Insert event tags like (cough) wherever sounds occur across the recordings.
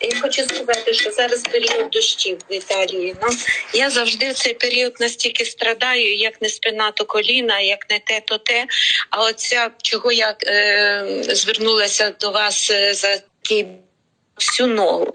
Я хочу сказати, що зараз період дощів в Італії. Ну я завжди в цей період настільки страдаю, як не спина, то коліна, як не те, то те. А оця чого я е, звернулася до вас е, за ті всю ногу.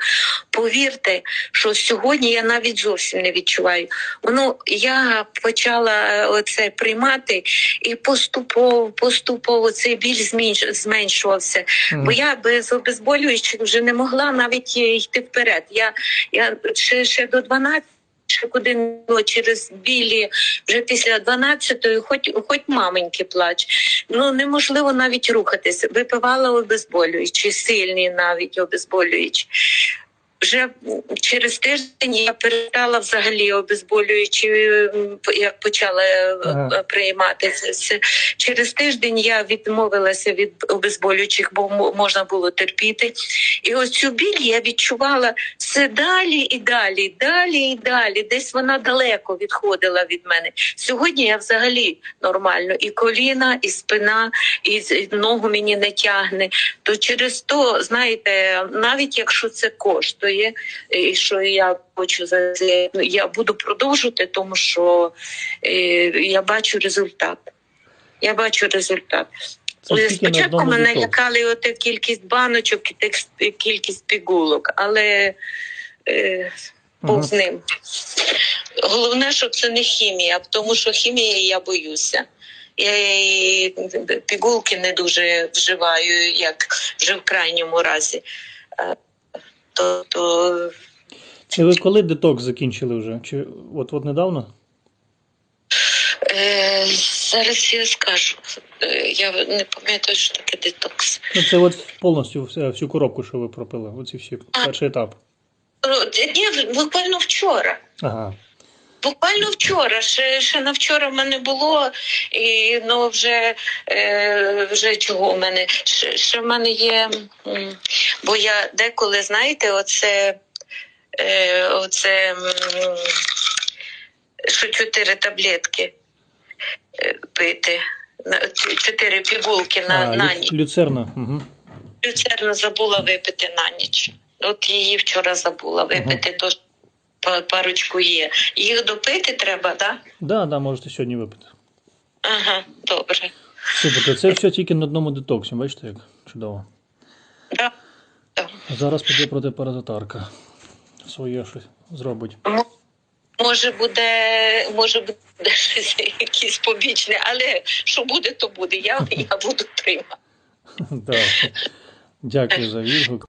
Повірте, що сьогодні я навіть зовсім не відчуваю. Воно я почала це приймати, і поступово, поступово цей біль зменш- зменшувався. Mm. Бо я без обезболюючих вже не могла навіть е, йти вперед. Я, я ще, ще до 12 ще куди ну, через білі вже після 12-ї, хоч хоч маменьки плач. Ну неможливо навіть рухатися. Випивала обезболюючі, сильні навіть обезболюючі. Вже через тиждень я перестала взагалі обезболюючи, як почала е, Ага. е, приймати це все. Через тиждень я відмовилася від обезболюючих, бо можна було терпіти. І ось цю біль я відчувала все далі і далі, далі і далі. Десь вона далеко відходила від мене. Сьогодні я взагалі нормально. І коліна, і спина, і і ногу мені не тягне. То через то, знаєте, навіть якщо це коштує, і що я хочу за це, ну, я буду продовжувати, тому що е, я бачу результат. Я бачу результат. Це Е, Спочатку мене лякали оте кількість баночок і кількість пігулок, але е, Ага. з ним. Головне, щоб це не хімія, тому що хімії я боюся. Я і пігулки не дуже вживаю, як вже в крайньому разі. Е, То, то Це ви коли детокс закінчили вже? Чи от от недавно? е, зараз я скажу. Е, Я не пам'ятаю, що таке детокс. Ну це от повністю вся- всю коробку, що ви пропили, оці всі А. перший етап. Е, Ні, буквально вчора. Ага. Буквально вчора, ще, ще на вчора в мене було, і ну вже, е, вже чого в мене? Ще, ще в мене є, бо я деколи, знаєте, оце, е, оце що чотири таблетки е, пити, чотири пігулки на, а, на ніч. люцерна. Угу. Люцерну забула випити на ніч. От її вчора забула випити, па- парочку є. Їх допити треба, так? Да? Да, да, можете сьогодні випити. Ага, добре. Супер, то це все тільки на одному детоксі, бачите, як чудово. Да. Зараз піде протипаразитарка. Своє щось зробить. Може буде, може буде (laughs) щось якісь побічне, але що буде, то буде. Я, я буду приймати. (laughs) Так. Дякую за відгук.